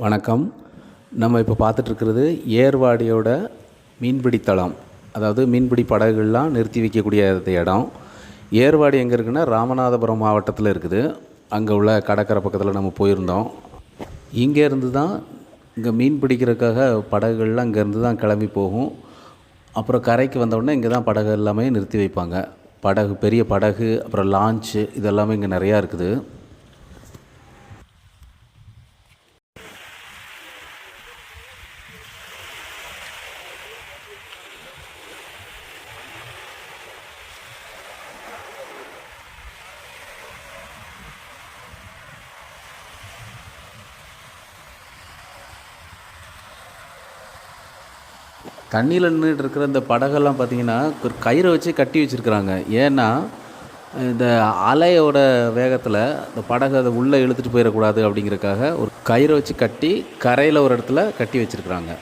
வணக்கம். நம்ம இப்போ பார்த்துட்ருக்கிறது ஏர்வாடியோட மீன்பிடி தளம். அதாவது மீன்பிடி படகுகள்லாம் நிறுத்தி வைக்கக்கூடிய இடம். ஏர்வாடி எங்கே இருக்குன்னா ராமநாதபுரம் மாவட்டத்தில் இருக்குது. அங்கே உள்ள கடற்கரை பக்கத்தில் நம்ம போயிருந்தோம். இங்கேருந்து தான் இங்கே மீன் பிடிக்கிறதுக்காக படகுகள்லாம் இங்கேருந்து தான் கிளம்பி போகும். அப்புறம் கரைக்கு வந்தவுடனே இங்கே தான் படகு எல்லாமே நிறுத்தி வைப்பாங்க. படகு பெரிய படகு அப்புறம் லான்ச்சு இதெல்லாமே இங்கே நிறையா இருக்குது. தண்ணியில் நின்றுட்டு இருக்கிற இந்த படகெல்லாம் பார்த்தீங்கன்னா ஒரு கயிறை வச்சு கட்டி வச்சுருக்குறாங்க. ஏன்னா இந்த அலையோட வேகத்தில் இந்த படகு அதை உள்ளே இழுத்துட்டு போயிடக்கூடாது அப்படிங்கிறக்காக ஒரு கயிறை வச்சு கட்டி கரையில் ஒரு இடத்துல கட்டி வச்சுருக்குறாங்க.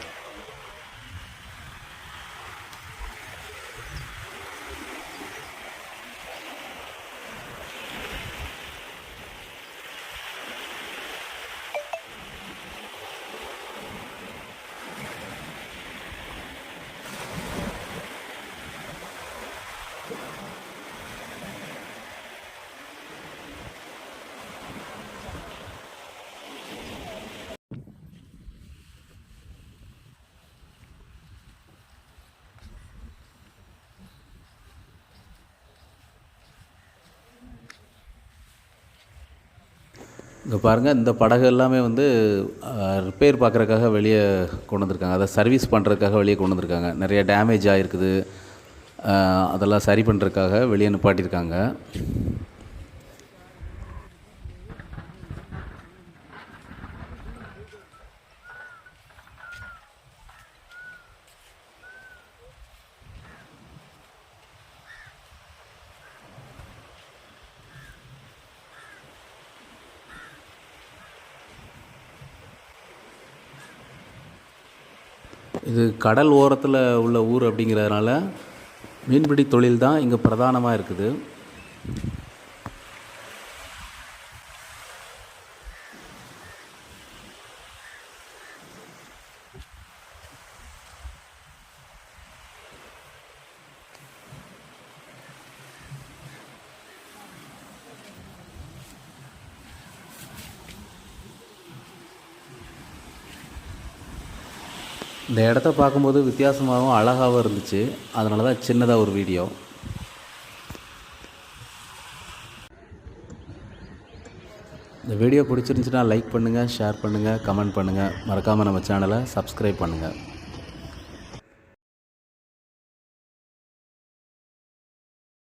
இங்கே பாருங்கள் இந்த படகு எல்லாமே வந்து ரிப்பேர் பார்க்குறக்காக வெளியே கொண்டு வந்திருக்காங்க. அதை சர்வீஸ் பண்ணுறதுக்காக வெளியே கொண்டு வந்திருக்காங்க. நிறைய டேமேஜ் ஆகிருக்குது அதெல்லாம் சரி பண்ணுறதுக்காக வெளியே நிப்பாட்டியிருக்காங்க. இது கடல் ஓரத்தில் உள்ள ஊர் அப்படிங்கிறதுனால மீன்பிடி தொழில் தான் இங்கே பிரதானமாக இருக்குது. இந்த இடத்த பார்க்கும்போது வித்தியாசமாகவும் அழகாகவும் இருந்துச்சு. அதனால தான் சின்னதாக ஒரு வீடியோ. இந்த வீடியோ பிடிச்சிருந்துச்சுன்னா லைக் பண்ணுங்கள் ஷேர் பண்ணுங்கள் கமெண்ட் பண்ணுங்கள் மறக்காமல் நம்ம சேனலை சப்ஸ்கிரைப் பண்ணுங்கள்